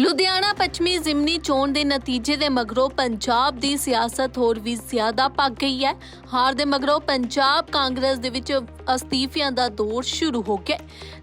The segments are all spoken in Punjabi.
ਲੁਧਿਆਣਾ ਪੱਛਮੀ ਜ਼ਿਮਨੀ ਚੋਣ ਦੇ ਨਤੀਜੇ ਦੇ ਮਗਰੋਂ ਪੰਜਾਬ ਦੀ ਸਿਆਸਤ ਹੋਰ ਵੀ ਜ਼ਿਆਦਾ ਭੱਗ ਗਈ ਹੈ। ਹਾਰ ਦੇ ਮਗਰੋਂ ਪੰਜਾਬ ਕਾਂਗਰਸ ਦੇ ਵਿੱਚ ਅਸਤੀਫਿਆਂ ਦਾ ਦੌਰ ਸ਼ੁਰੂ ਹੋ ਗਿਆ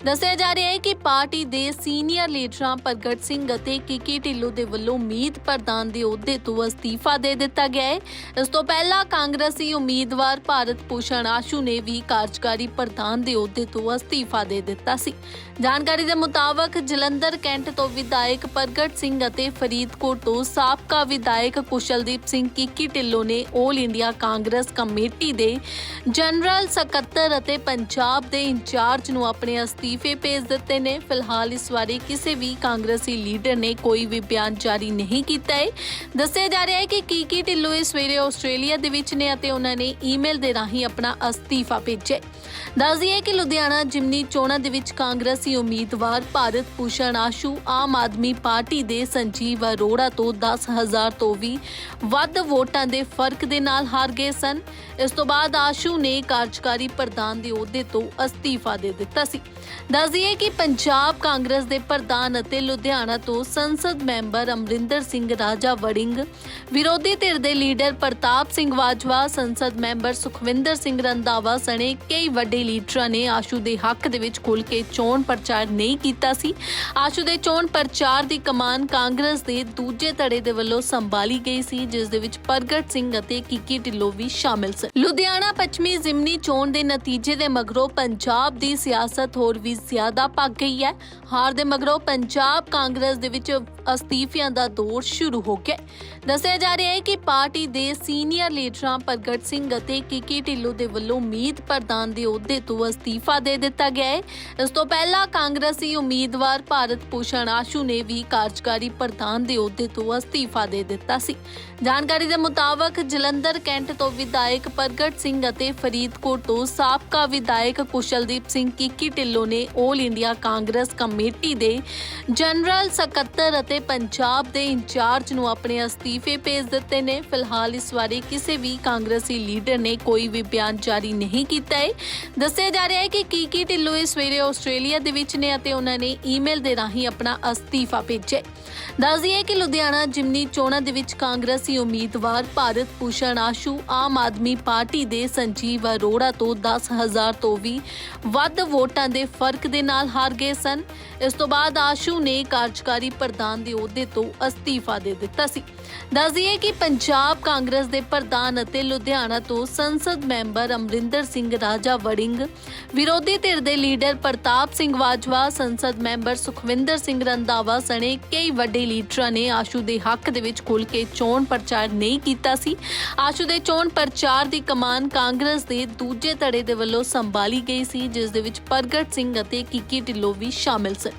ਦੱਸਿਆ ਜਾ ਰਿਹਾ ਹੈ ਕਿ ਪਾਰਟੀ ਦੇ ਸੀਨੀਅਰ ਲੀਡਰਾਂ ਪ੍ਰਗਟ ਸਿੰਘ ਅਤੇ ਕਿਕੀ ਢਿੱਲੋਂ ਦੇ ਵੱਲੋਂ ਮੀਤ ਪ੍ਰਧਾਨ ਦੇ ਅਹੁਦੇ ਤੋਂ ਅਸਤੀਫਾ ਦੇ ਦਿੱਤਾ ਗਿਆ ਹੈ। ਇਸ ਤੋਂ ਪਹਿਲਾਂ ਕਾਂਗਰਸੀ ਉਮੀਦਵਾਰ ਭਾਰਤ ਭੂਸ਼ਣ ਆਸ਼ੂ ਨੇ ਵੀ ਕਾਰਜਕਾਰੀ ਪ੍ਰਧਾਨ ਦੇ ਅਹੁਦੇ ਤੋਂ ਅਸਤੀਫਾ ਦੇ ਦਿੱਤਾ ਸੀ। ਜਾਣਕਾਰੀ ਦੇ ਮੁਤਾਬਕ ਜਲੰਧਰ ਕੈਂਟ ਤੋਂ ਵਿਧਾਇਕ ਪ੍ਰਗਟ ਸਿੰਘ ਅਤੇ ਫਰੀਦਕੋਟ ਤੋਂ ਸਾਬਕਾ ਵਿਧਾਇਕ ਕੁਸ਼ਲਦੀਪ ਸਿੰਘ ਕਿੱਕੀ ਢਿੱਲੋਂ ਨੇ 올 ਇੰਡੀਆ ਕਾਂਗਰਸ ਕਮੇਟੀ ਦੇ ਜਨਰਲ ਸਕੱਤਰ ਅਤੇ ਪੰਜਾਬ ਦੇ ਇੰਚਾਰਜ ਨੂੰ ਆਪਣੇ ਅਸਤੀਫੇ ਭੇਜ ਦਿੱਤੇ ਨੇ ਫਿਲਹਾਲ ਇਸ ਬਾਰੇ ਕਿਸੇ ਵੀ ਕਾਂਗਰਸੀ ਲੀਡਰ ਨੇ ਕੋਈ ਵੀ ਬਿਆਨ ਜਾਰੀ ਨਹੀਂ ਕੀਤਾ ਹੈ ਦੱਸਿਆ ਜਾ ਰਿਹਾ ਹੈ ਕਿ ਕੀਕੀ ਢਿੱਲੋਂ ਇਸ ਸਵੇਰੇ ਆਸਟ੍ਰੇਲੀਆ ਦੇ ਵਿੱਚ ਨੇ ਅਤੇ ਉਹਨਾਂ ਨੇ ਈਮੇਲ ਦੇ ਰਾਹੀਂ ਆਪਣਾ ਅਸਤੀਫਾ ਭੇਜਿਆ ਹੈ। ਦੱਸ ਦਈਏ ਕਿ ਲੁਧਿਆਣਾ ਜਿਮਨੀ ਚੋਣਾਂ ਦੇ ਵਿੱਚ ਕਾਂਗਰਸੀ ਉਮੀਦਵਾਰ ਭਾਰਤ ਭੂਸ਼ਣ ਆਸ਼ੂ, ਆਮ ਆਦਮੀ ਪਾਰਟੀ ਦੇ ਸੰਜੀਵ ਅਰੋੜਾ ਤੋਂ 10000 ਤੋਂ ਵੀ ਵੱਧ ਵੋਟਾਂ ਦੇ ਫ਼ਰਕ ਦੇ ਨਾਲ ਹਾਰ ਗਏ ਸਨ। ਇਸ ਤੋਂ ਬਾਅਦ ਆਸ਼ੂ ਨੇ ਕਾਰਜਕਾਰੀ ਪ੍ਰਧਾਨ ਦੇ ਅਹੁਦੇ ਤੋਂ ਅਸਤੀਫਾ ਦੇ ਦਿੱਤਾ ਸੀ। ਦੱਸ ਦਈਏ ਕਿ ਪੰਜਾਬ ਕਾਂਗਰਸ ਦੇ ਪ੍ਰਧਾਨ ਅਤੇ ਲੁਧਿਆਣਾ ਤੋਂ ਸੰਸਦ ਮੈਂਬਰ ਅਮਰਿੰਦਰ ਸਿੰਘ ਰਾਜਾ ਵੜਿੰਗ, ਵਿਰੋਧੀ ਧਿਰ ਦੇ ਲੀਡਰ ਪ੍ਰਤਾਪ ਸਿੰਘ ਬਾਜਵਾ, ਸੰਸਦ ਮੈਂਬਰ ਸੁਖਵਿੰਦਰ ਸਿੰਘ ਰੰਧਾਵਾ ਸਣੇ ਕਈ ਵੱਡੇ ਲੀਡਰਾਂ ਨੇ ਆਸ਼ੂ ਦੇ ਹੱਕ ਦੇ ਵਿੱਚ ਖੁੱਲ ਕੇ ਚੋਣ ਪ੍ਰਚਾਰ ਨਹੀਂ ਕੀਤਾ ਸੀ। ਆਸ਼ੂ ਦੇ ਚੋਣ ਪ੍ਰਚਾਰ ਦੀ ਕਮਾਨ ਕਾਂਗਰਸ ਦੇ ਦੂਜੇ ਧੜੇ ਦੇ ਵੱਲੋਂ ਸੰਭਾਲੀ ਗਈ ਸੀ, ਜਿਸ ਦੇ ਵਿੱਚ ਪ੍ਰਗਟ ਸਿੰਘ ਅਤੇ ਕਿੱਕੀ ਢਿੱਲੋਂ ਵੀ ਸ਼ਾਮਿਲ ਸਨ ਲੁਧਿਆਣਾ ਪੱਛਮੀ ਜ਼ਿਮਨੀ ਚੋਣ ਦੇ ਨਤੀਜੇ ਦੇ ਮਗਰੋਂ ਪੰਜਾਬ ਦੀ ਸਿਆਸਤ ਹੋਰ ਵੀ ਜ਼ਿਆਦਾ ਭੱਗ ਗਈ ਹੈ। ਹਾਰ ਦੇ ਮਗਰੋਂ ਪੰਜਾਬ ਕਾਂਗਰਸ ਦੇ ਵਿੱਚ ਅਸਤੀਫਿਆਂ ਦਾ ਦੌਰ ਸ਼ੁਰੂ ਹੋ ਗਿਆ ਦੱਸਿਆ ਜਾ ਰਿਹਾ ਹੈ ਕਿ ਪਾਰਟੀ ਦੇ ਸੀਨੀਅਰ ਲੀਡਰਾਂ ਪ੍ਰਗਟ ਸਿੰਘ ਅਤੇ ਕਿਕੀ ਢਿੱਲੋਂ ਦੇ ਵੱਲੋਂ ਮੀਤ ਪ੍ਰਧਾਨ ਦੇ ਅਹੁਦੇ ਤੋਂ ਅਸਤੀਫਾ ਦੇ ਦਿੱਤਾ ਗਿਆ ਹੈ। ਇਸ ਤੋਂ ਪਹਿਲਾਂ ਕਾਂਗਰਸੀ ਉਮੀਦਵਾਰ ਭਾਰਤ ਭੂਸ਼ਣ ਆਸ਼ੂ ਨੇ ਵੀ ਕਾਰਜਕਾਰੀ ਪ੍ਰਧਾਨ ਦੇ ਅਹੁਦੇ ਤੋਂ ਅਸਤੀਫਾ ਦੇ ਦਿੱਤਾ ਸੀ। ਜਾਣਕਾਰੀ ਦੇ ਮੁਤਾਬਕ ਜਲੰਧਰ ਕੈਂਟ ਤੋਂ ਵਿਧਾਇਕ ਪ੍ਰਗਟ ਸਿੰਘ ਅਤੇ ਫਰੀਦਕੋਟ ਤੋਂ ਸਾਬਕਾ ਵਿਧਾਇਕ ਕੁਸ਼ਲਦੀਪ ਸਿੰਘ ਕਿੱਕੀ ਢਿੱਲੋਂ ਨੇ 올 ਇੰਡੀਆ ਕਾਂਗਰਸ ਕਮੇਟੀ ਦੇ ਜਨਰਲ ਸਕੱਤਰ ਅਤੇ ਪੰਜਾਬ ਦੇ ਇੰਚਾਰਜ ਨੂੰ ਆਪਣੇ ਅਸਤੀਫੇ ਭੇਜ ਦਿੱਤੇ ਨੇ। ਫਿਲਹਾਲ ਇਸ ਬਾਰੇ ਕਿਸੇ ਵੀ ਕਾਂਗਰਸੀ ਲੀਡਰ ਨੇ ਕੋਈ ਵੀ ਬਿਆਨ ਜਾਰੀ ਨਹੀਂ ਕੀਤਾ ਹੈ ਦੱਸਿਆ ਜਾ ਰਿਹਾ ਹੈ ਕਿ ਕੀਕੀ ਢਿੱਲੋਂ ਇਸ ਸਵੇਰੇ ਆਸਟ੍ਰੇਲੀਆ ਦੇ ਵਿੱਚ ਨੇ ਅਤੇ ਉਹਨਾਂ ਨੇ ਈਮੇਲ ਦੇ ਰਾਹੀਂ ਆਪਣਾ ਅਸਤੀਫਾ ਭੇਜਿਆ। ਹੈ। ਦੱਸ ਕਿ ਲੁਧਿਆਣਾ ਜਿਮਨੀ ਚੋਣਾਂ ਦੇ ਵਿੱਚ ਕਾਂਗਰਸੀ ਉਮੀਦਵਾਰ ਭਾਰਤ ਭੂਸ਼ਣ ਆਸ਼ੂ ਆਮ ਆਦਮੀ ਪਾਰਟੀ ਦੇ ਸੰਜੀਵ ਅਰੋੜਾ ਤੋਂ 10000 ਤੋਂ ਵੀ ਵੱਧ ਵੋਟਾਂ ਦੇ ਫ਼ਰਕ ਦੇ ਨਾਲ ਹਾਰ ਗਏ ਸਨ ਇਸ ਤੋਂ ਬਾਅਦ ਆਸ਼ੂ ਨੇ ਕਾਰਜਕਾਰੀ ਪ੍ਰਧਾਨ ਦੇ ਅਹੁਦੇ ਤੋਂ ਅਸਤੀਫਾ ਦੇ ਦਿੱਤਾ ਸੀ ਦੱਸ ਕਿ ਪੰਜਾਬ ਕਾਂਗਰਸ ਦੇ ਪ੍ਰਧਾਨ ਅਤੇ ਲੁਧਿਆਣਾ ਤੋਂ ਸੰਸਦ ਮੈਂਬਰ ਅਮਰਿੰਦਰ ਸਿੰਘ ਰਾਜਾ ਵੜਿੰਗ, ਵਿਰੋਧੀ ਧਿਰ ਦੇ ਲੀਡਰ ਪ੍ਰਤਾਪ ਸਿੰਘ ਬਾਜਵਾ ਸੰਸਦ ਮੈਂਬਰ ਸੁਖਵਿੰਦਰ ਸਿੰਘ ਰੰਧਾਵਾ, ਸਣੇ ਕਈ ਵੱਡੇ ਲੀਡਰਾਂ ਨੇ ਆਸ਼ੂ ਦੇ ਹੱਕ ਦੇ ਵਿੱਚ ਖੁੱਲ ਕੇ ਚੋਣ ਪ੍ਰਚਾਰ ਨਹੀਂ ਕੀਤਾ ਸੀ। ਆਸ਼ੂ ਦੇ ਚੋਣ ਪ੍ਰਚਾਰ ਦੀ ਕਮਾਨ ਕਾਂਗਰਸ ਦੇ ਦੂਜੇ ਧੜੇ ਦੇ ਵੱਲੋਂ ਸੰਭਾਲੀ ਗਈ ਸੀ, ਜਿਸ ਦੇ ਵਿੱਚ ਪ੍ਰਗਟ ਸਿੰਘ ਅਤੇ ਕਿੱਕੀ ਢਿੱਲੋਂ ਵੀ ਸ਼ਾਮਿਲ ਸਨ।